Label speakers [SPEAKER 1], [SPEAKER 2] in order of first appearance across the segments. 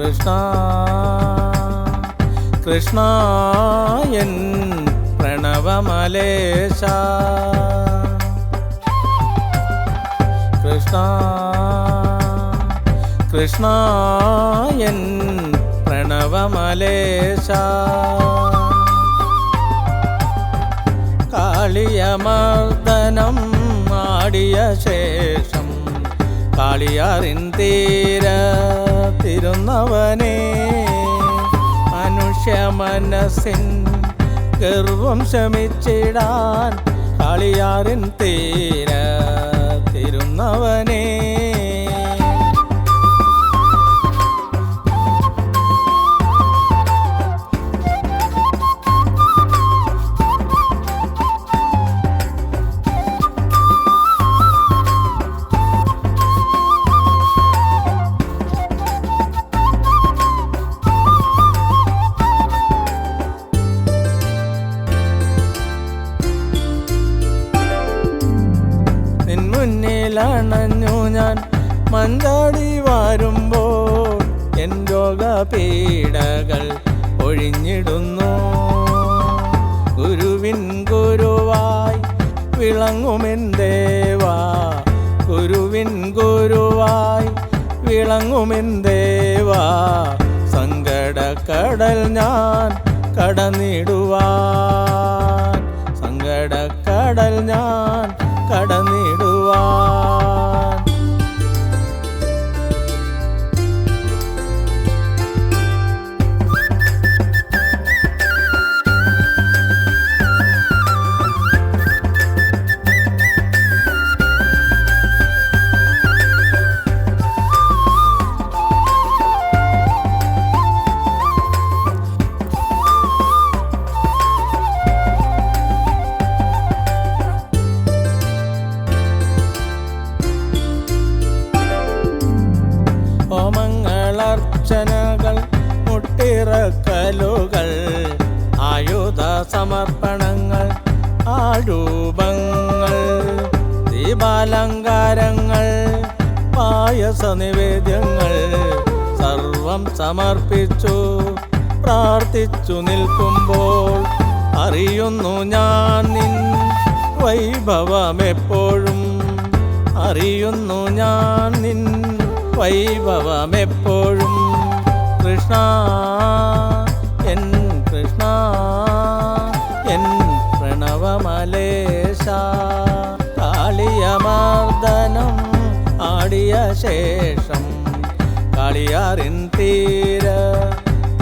[SPEAKER 1] കൃഷ്ണ കൃഷ്ണ എൻ പ്രണവമലേശ. കൃഷ്ണ കൃഷ്ണ എൻ പ്രണവമലേശ. കാളിയമർദ്ദനം ആടിയ ശേഷം കാളിയാറിൻ തീര തിരുന്നവനെ. മനുഷ്യ മനസ്സിൻ ഗർവം ശമിച്ചിടാൻ കാളിയാറിൻ തീര മഞ്ചാടി വരുമ്പോൾ എൻ രോഗപീഡകൾ ഒഴിഞ്ഞിടുന്നു. ഗുരുവിൻ ഗുരുവായി വിളങ്ങുമെൻ ദേവാ. ഗുരുവിൻ ഗുരുവായി വിളങ്ങുമെൻ ദേവാ. സങ്കടക്കടൽ ഞാൻ കടന്നിടുവാൻ. സങ്കടക്കടൽ ഞാൻ മുട്ടിറക്കലുകൾ ആയുധ സമർപ്പണങ്ങൾ ആരൂപങ്ങൾ ദീപാലങ്കാരങ്ങൾ പായസ നിവേദ്യങ്ങൾ സർവം സമർപ്പിച്ചു. പ്രാർത്ഥിച്ചു നിൽക്കുമ്പോൾ അറിയുന്നു ഞാൻ നിൻ വൈഭവമെപ്പോഴും. അറിയുന്നു ഞാൻ നിൻ വൈഭവമെപ്പോഴും. കൃഷ്ണ എൻ കൃഷ്ണ എൻ പ്രണവമലേശ. കാളിയമർദ്ദനം ആടിയ ശേഷം കാളിയാറിൻ തീര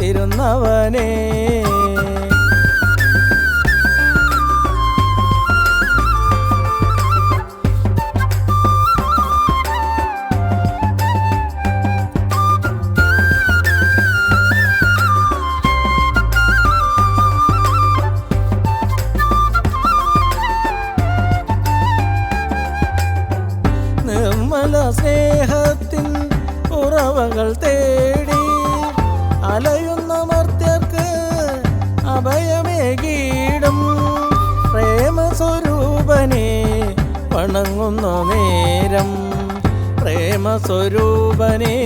[SPEAKER 1] തിരുന്നവനേ വണങ്ങുന്ന നേരം പ്രേമസ്വരൂപനെ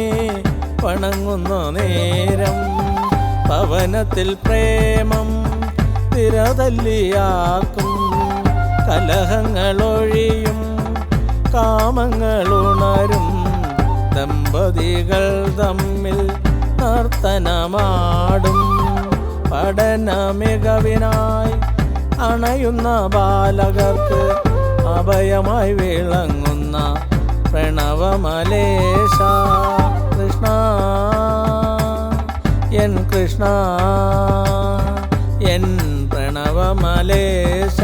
[SPEAKER 1] വണങ്ങുന്ന നേരം പവനത്തിൽ പ്രേമം തിരതല്ലിയാക്കും കലഹങ്ങളൊഴിയും കാമങ്ങളുണരും ദമ്പതികൾ തമ്മിൽ നർത്തനമാടും. പഠന മികവിനായി അണയുന്ന ബാലകർക്ക് അഭയമായി വിളങ്ങുന്ന പ്രണവമലേശ. കൃഷ്ണ എൻ കൃഷ്ണ എൻ പ്രണവമലേശ.